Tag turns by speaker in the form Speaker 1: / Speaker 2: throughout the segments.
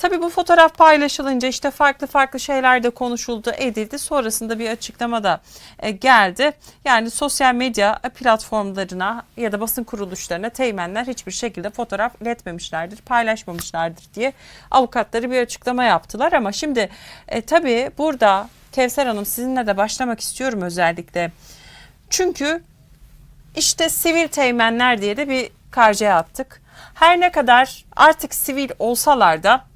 Speaker 1: Tabii bu fotoğraf paylaşılınca işte farklı farklı şeyler de konuşuldu, edildi. Sonrasında bir açıklama da e, geldi. Yani sosyal medya platformlarına ya da basın kuruluşlarına teğmenler hiçbir şekilde fotoğraf iletmemişlerdir, paylaşmamışlardır diye avukatları bir açıklama yaptılar. Ama şimdi e, tabii burada Kevser Hanım sizinle de başlamak istiyorum özellikle. Çünkü işte sivil teğmenler diye de bir karşıya attık. Her ne kadar artık sivil olsalar da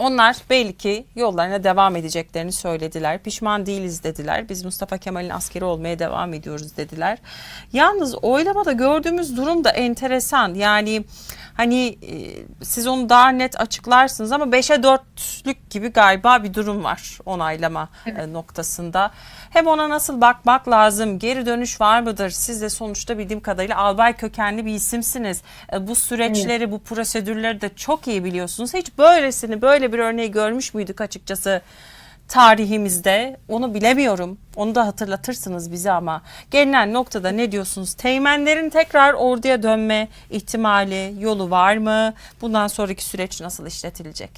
Speaker 1: onlar belli ki yollarına devam edeceklerini söylediler. Pişman değiliz dediler. Biz Mustafa Kemal'in askeri olmaya devam ediyoruz dediler. Yalnız oylamada gördüğümüz durum da enteresan. Yani hani e, siz onu daha net açıklarsınız ama 5'e 4'lük gibi galiba bir durum var onaylama e, noktasında. Hem ona nasıl bakmak lazım? Geri dönüş var mıdır? Siz de sonuçta bildiğim kadarıyla albay kökenli bir isimsiniz. E, Bu süreçleri, bu prosedürleri de çok iyi biliyorsunuz. Hiç böylesini, böyle bir örneği görmüş müydük açıkçası tarihimizde? Onu bilemiyorum. Onu da hatırlatırsınız bize ama. Gelinen noktada ne diyorsunuz? Teğmenlerin tekrar orduya dönme ihtimali, yolu var mı? Bundan sonraki süreç nasıl işletilecek?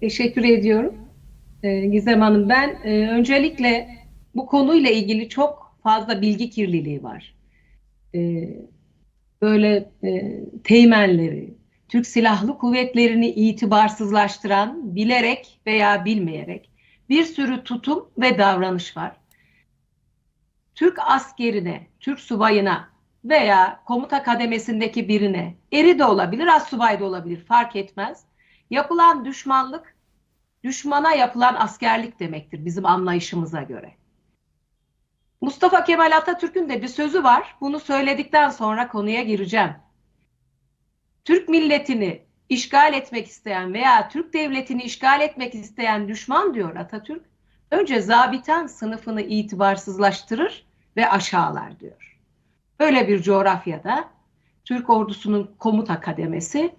Speaker 2: Teşekkür ediyorum Ee, Gizem Hanım. Ben e, öncelikle bu konuyla ilgili çok fazla bilgi kirliliği var. Ee, böyle e, teğmenleri, Türk Silahlı Kuvvetleri'ni itibarsızlaştıran bilerek veya bilmeyerek bir sürü tutum ve davranış var. Türk askerine, Türk subayına veya komuta kademesindeki birine, eri de olabilir, assubay da olabilir fark etmez. Yapılan düşmanlık düşmana yapılan askerlik demektir bizim anlayışımıza göre. Mustafa Kemal Atatürk'ün de bir sözü var. Bunu söyledikten sonra konuya gireceğim. Türk milletini işgal etmek isteyen veya Türk devletini işgal etmek isteyen düşman diyor Atatürk. Önce zabitan sınıfını itibarsızlaştırır ve aşağılar diyor. Böyle bir coğrafyada Türk ordusunun komuta kademesi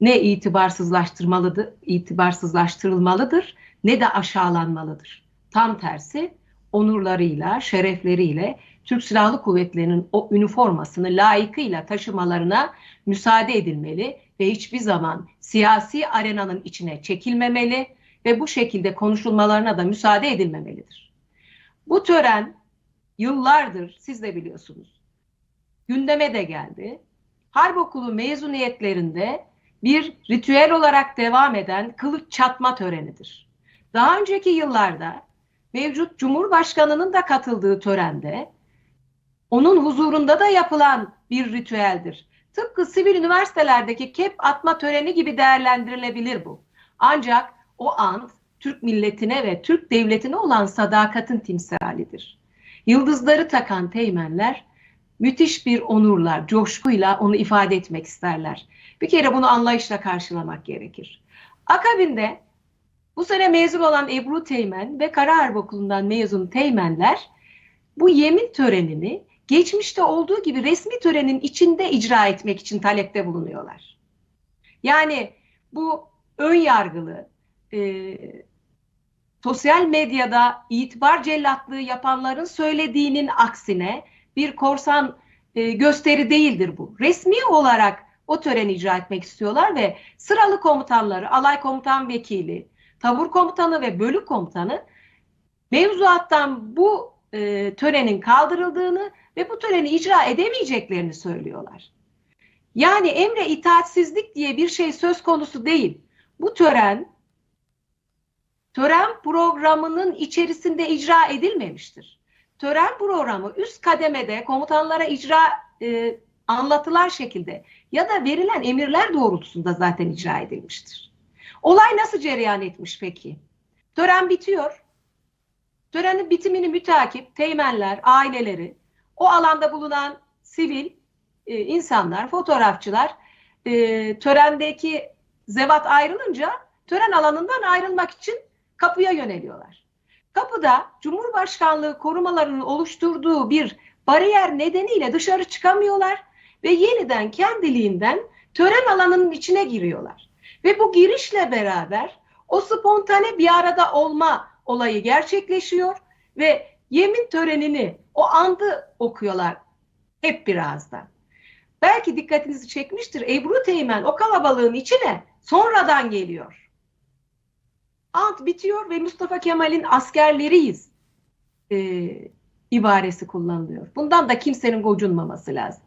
Speaker 2: ne itibarsızlaştırmalıdır, itibarsızlaştırılmalıdır ne de aşağılanmalıdır. Tam tersi onurlarıyla, şerefleriyle Türk Silahlı Kuvvetleri'nin o üniformasını layıkıyla taşımalarına müsaade edilmeli ve hiçbir zaman siyasi arenanın içine çekilmemeli ve bu şekilde konuşulmalarına da müsaade edilmemelidir. Bu tören yıllardır siz de biliyorsunuz gündeme de geldi. Harp okulu mezuniyetlerinde bir ritüel olarak devam eden kılıç çatma törenidir. Daha önceki yıllarda mevcut Cumhurbaşkanı'nın da katıldığı törende onun huzurunda da yapılan bir ritüeldir. Tıpkı sivil üniversitelerdeki kep atma töreni gibi değerlendirilebilir bu. Ancak o an Türk milletine ve Türk devletine olan sadakatin timsalidir. Yıldızları takan teğmenler müthiş bir onurla, coşkuyla onu ifade etmek isterler. Bir kere bunu anlayışla karşılamak gerekir. Akabinde bu sene mezun olan Ebru Teğmen ve Kara Harp Okulu'ndan mezun teğmenler bu yemin törenini geçmişte olduğu gibi resmi törenin içinde icra etmek için talepte bulunuyorlar. Yani bu ön yargılı, e, sosyal medyada itibar cellatlığı yapanların söylediğinin aksine bir korsan e, gösteri değildir bu. Resmi olarak o töreni icra etmek istiyorlar ve sıralı komutanları, alay komutan vekili, tabur komutanı ve bölük komutanı mevzuattan bu e, törenin kaldırıldığını ve bu töreni icra edemeyeceklerini söylüyorlar. Yani emre itaatsizlik diye bir şey söz konusu değil. Bu tören tören programının içerisinde icra edilmemiştir. Tören programı üst kademede komutanlara icra e, anlatılar şekilde ya da verilen emirler doğrultusunda zaten icra edilmiştir. Olay nasıl cereyan etmiş peki? Tören bitiyor. Törenin bitimini mütakip teğmenler, aileleri, o alanda bulunan sivil e, insanlar, fotoğrafçılar e, törendeki zevat ayrılınca tören alanından ayrılmak için kapıya yöneliyorlar. Kapıda Cumhurbaşkanlığı korumalarının oluşturduğu bir bariyer nedeniyle dışarı çıkamıyorlar ve yeniden kendiliğinden tören alanının içine giriyorlar. Ve bu girişle beraber o spontane bir arada olma olayı gerçekleşiyor ve yemin törenini o andı okuyorlar hep bir ağızdan. Belki dikkatinizi çekmiştir. Ebru Teğmen o kalabalığın içine sonradan geliyor. Ant bitiyor ve Mustafa Kemal'in askerleriyiz e, ibaresi kullanılıyor. Bundan da kimsenin gocunmaması lazım.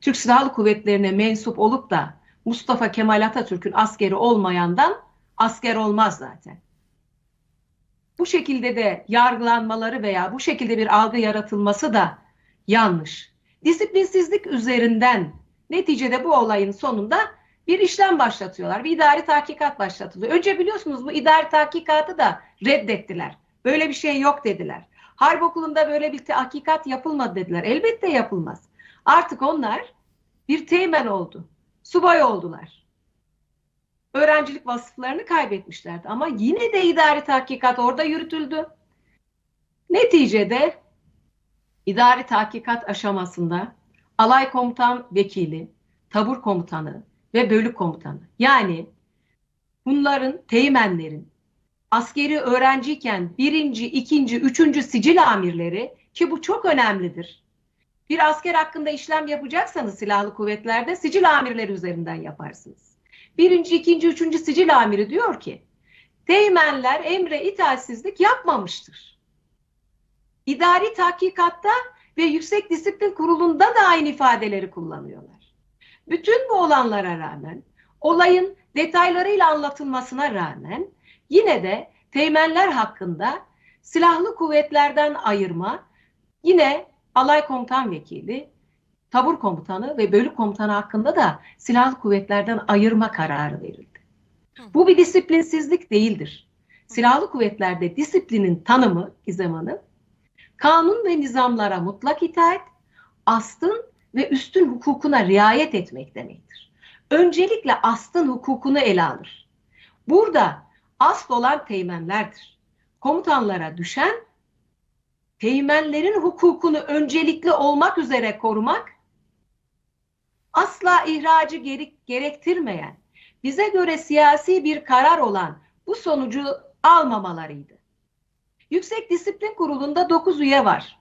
Speaker 2: Türk Silahlı Kuvvetlerine mensup olup da Mustafa Kemal Atatürk'ün askeri olmayandan asker olmaz zaten. Şekilde de yargılanmaları veya bu şekilde bir algı yaratılması da yanlış. Disiplinsizlik üzerinden neticede bu olayın sonunda bir işlem başlatıyorlar. Bir idari tahkikat başlatılıyor. Önce biliyorsunuz bu idari tahkikatı da reddettiler. Böyle bir şey yok dediler. Harp okulunda böyle bir tahkikat yapılmadı dediler. Elbette yapılmaz. Artık onlar bir teğmen oldu. Subay oldular. Öğrencilik vasıflarını kaybetmişlerdi. Ama yine de idari tahkikat orada yürütüldü. Neticede idari tahkikat aşamasında alay komutan vekili, tabur komutanı ve bölük komutanı yani bunların teğmenlerin askeri öğrenciyken birinci, ikinci, üçüncü sicil amirleri ki bu çok önemlidir. Bir asker hakkında işlem yapacaksanız silahlı kuvvetlerde sicil amirleri üzerinden yaparsınız. Birinci, ikinci, üçüncü sicil amiri diyor ki teğmenler emre itaatsizlik yapmamıştır. İdari tahkikatta ve Yüksek Disiplin Kurulu'nda da aynı ifadeleri kullanıyorlar. Bütün bu olanlara rağmen, olayın detaylarıyla anlatılmasına rağmen yine de teğmenler hakkında silahlı kuvvetlerden ayırma yine alay komutan vekili, tabur komutanı ve bölük komutanı hakkında da silahlı kuvvetlerden ayırma kararı verildi. Bu bir disiplinsizlik değildir. Silahlı kuvvetlerde disiplinin tanımı Gizem Hanım, kanun ve nizamlara mutlak itaat, astın ve üstün hukukuna riayet etmek demektir. Öncelikle astın hukukunu ele alır. Burada asıl olan teğmenlerdir. Komutanlara düşen teğmenlerin hukukunu öncelikli olmak üzere korumak, asla ihracı gerek, gerektirmeyen, bize göre siyasi bir karar olan bu sonucu almamalarıydı. Yüksek Disiplin Kurulu'nda 9 üye var.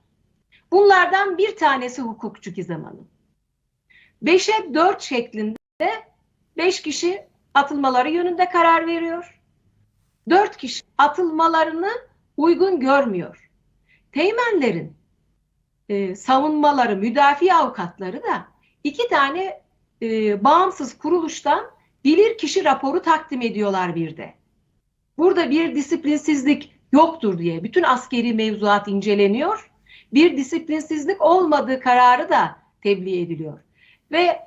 Speaker 2: Bunlardan bir tanesi hukukçu Gizem Hanım. 5'e 4 şeklinde 5 kişi atılmaları yönünde karar veriyor. 4 kişi atılmalarını uygun görmüyor. Teğmenlerin e, savunmaları, müdafi avukatları da iki tane e, bağımsız kuruluştan bilir kişi raporu takdim ediyorlar bir de. Burada bir disiplinsizlik yoktur diye bütün askeri mevzuat inceleniyor. Bir disiplinsizlik olmadığı kararı da tebliğ ediliyor. Ve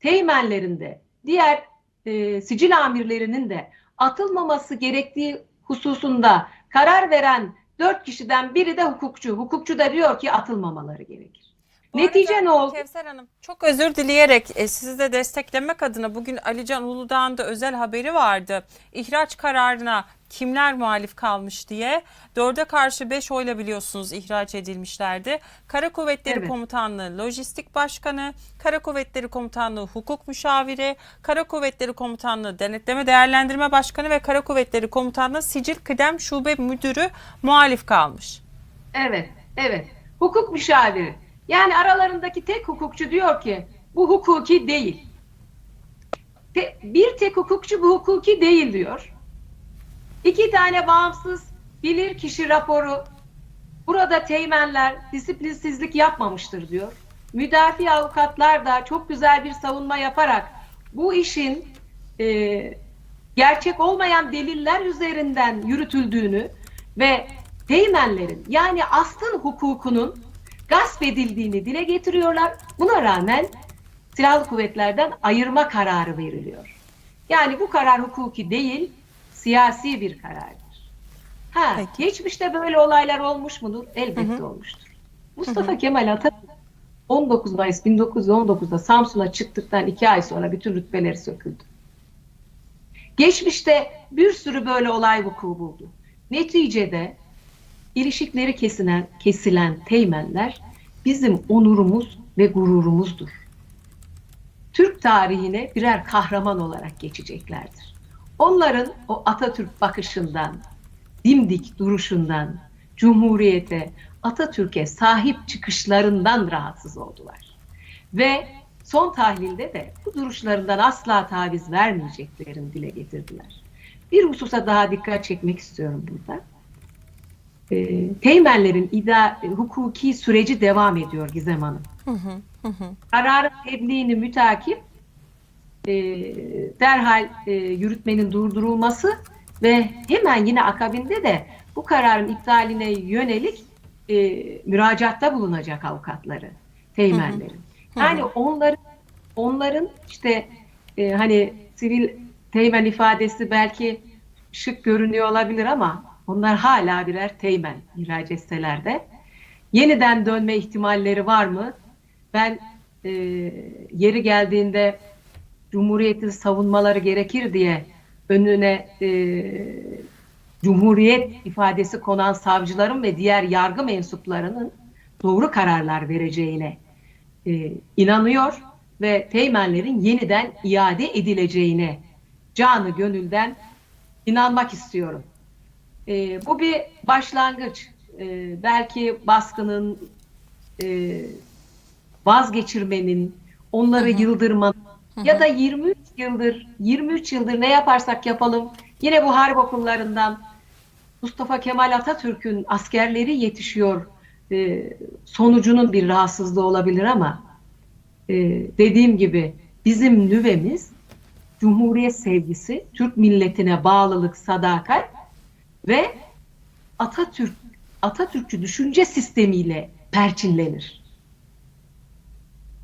Speaker 2: teğmenlerin de diğer e, sicil amirlerinin de atılmaması gerektiği hususunda karar veren dört kişiden biri de hukukçu. Hukukçu da diyor ki atılmamaları gerekir.
Speaker 1: Bu
Speaker 2: Netice
Speaker 1: arada
Speaker 2: ne oldu?
Speaker 1: Kevser Hanım çok özür dileyerek e, sizi de desteklemek adına bugün Alican Uludağ'ın da özel haberi vardı. İhraç kararına kimler muhalif kalmış diye. Dörde karşı beş oyla biliyorsunuz ihraç edilmişlerdi. Kara Kuvvetleri
Speaker 2: Evet.
Speaker 1: Komutanlığı Lojistik Başkanı, Kara Kuvvetleri Komutanlığı Hukuk Müşaviri, Kara Kuvvetleri Komutanlığı Denetleme Değerlendirme Başkanı ve Kara Kuvvetleri Komutanlığı Sicil Kıdem Şube Müdürü muhalif kalmış.
Speaker 2: Evet, evet. Hukuk müşaviri. Yani aralarındaki tek hukukçu diyor ki bu hukuki değil. Bir tek hukukçu bu hukuki değil diyor. İki tane bağımsız bilir kişi raporu burada teğmenler disiplinsizlik yapmamıştır diyor. Müdafi avukatlar da çok güzel bir savunma yaparak bu işin e, gerçek olmayan deliller üzerinden yürütüldüğünü ve teğmenlerin yani aslın hukukunun gasp edildiğini dile getiriyorlar. Buna rağmen silahlı kuvvetlerden ayırma kararı veriliyor. Yani bu karar hukuki değil, siyasi bir karardır. Ha,
Speaker 1: Peki.
Speaker 2: geçmişte böyle olaylar olmuş mudur? Elbette
Speaker 1: Hı hı.
Speaker 2: olmuştur. Mustafa Kemal Atatürk 19 Mayıs 1919'da Samsun'a çıktıktan iki ay sonra bütün rütbeleri söküldü. Geçmişte bir sürü böyle olay vuku buldu. Neticede ilişikleri kesilen, kesilen teğmenler bizim onurumuz ve gururumuzdur. Türk tarihine birer kahraman olarak geçeceklerdir. Onların o Atatürk bakışından, dimdik duruşundan, Cumhuriyete, Atatürk'e sahip çıkışlarından rahatsız oldular. Ve son tahlilde de bu duruşlarından asla taviz vermeyeceklerini dile getirdiler. Bir hususa daha dikkat çekmek istiyorum burada. E, teğmenlerin ida, hukuki süreci devam ediyor Gizem Hanım.
Speaker 1: Hı hı,
Speaker 2: tebliğini mütakip e, derhal e, yürütmenin durdurulması ve hemen yine akabinde de bu kararın iptaline yönelik e, müracaatta bulunacak avukatları, teğmenlerin.
Speaker 1: Hı hı.
Speaker 2: Yani onların onların işte e, hani sivil teğmen ifadesi belki şık görünüyor olabilir ama onlar hala birer teğmen ihraç etseler de yeniden dönme ihtimalleri var mı? Ben e, yeri geldiğinde Cumhuriyeti savunmaları gerekir diye önüne e, Cumhuriyet ifadesi konan savcıların ve diğer yargı mensuplarının doğru kararlar vereceğine e, inanıyor ve teğmenlerin yeniden iade edileceğine canı gönülden inanmak istiyorum. E, bu bir başlangıç. E, belki baskının e, vazgeçirmenin, onları
Speaker 1: Hı hı.
Speaker 2: yıldırmanın
Speaker 1: Hı
Speaker 2: ya da 23 yıldır 23 yıldır ne yaparsak yapalım yine bu harp okullarından Mustafa Kemal Atatürk'ün askerleri yetişiyor e, sonucunun bir rahatsızlığı olabilir ama e, dediğim gibi bizim nüvemiz Cumhuriyet sevgisi, Türk milletine bağlılık, sadakat ve Atatürk Atatürkçü düşünce sistemiyle perçinlenir.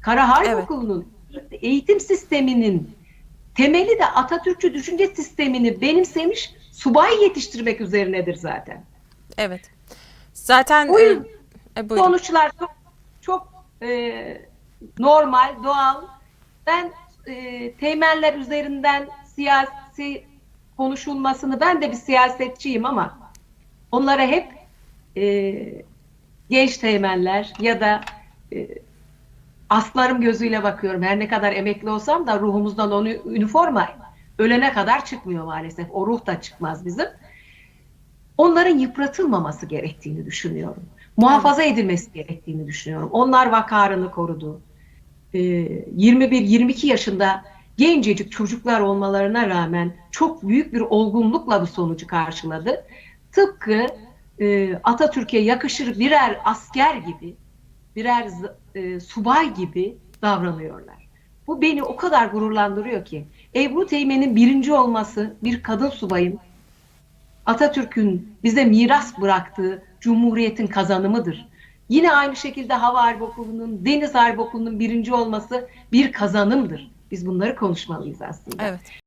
Speaker 2: Kara Harp
Speaker 1: Evet.
Speaker 2: Okulu'nun eğitim sisteminin temeli de Atatürkçü düşünce sistemini benimsemiş subay yetiştirmek üzerinedir zaten.
Speaker 1: Evet. Zaten
Speaker 2: Bu
Speaker 1: e, e, buyurun.
Speaker 2: Sonuçlar çok, çok e, normal, doğal. Ben e, temeller üzerinden siyasi konuşulmasını, ben de bir siyasetçiyim ama onlara hep e, genç temeller ya da e, aslarım gözüyle bakıyorum. Her ne kadar emekli olsam da ruhumuzdan onu üniforma ölene kadar çıkmıyor maalesef. O ruh da çıkmaz bizim. Onların yıpratılmaması gerektiğini düşünüyorum. Muhafaza edilmesi gerektiğini düşünüyorum. Onlar vakarını korudu. Ee, 21-22 yaşında gencecik çocuklar olmalarına rağmen çok büyük bir olgunlukla bu sonucu karşıladı. Tıpkı e, Atatürk'e yakışır birer asker gibi, birer e, subay gibi davranıyorlar. Bu beni o kadar gururlandırıyor ki. Ebru Teğmen'in birinci olması, bir kadın subayın Atatürk'ün bize miras bıraktığı Cumhuriyet'in kazanımıdır. Yine aynı şekilde Hava Harbi Okulu'nun, Deniz Harbi Okulu'nun birinci olması bir kazanımdır. Biz bunları konuşmalıyız aslında.
Speaker 1: Evet.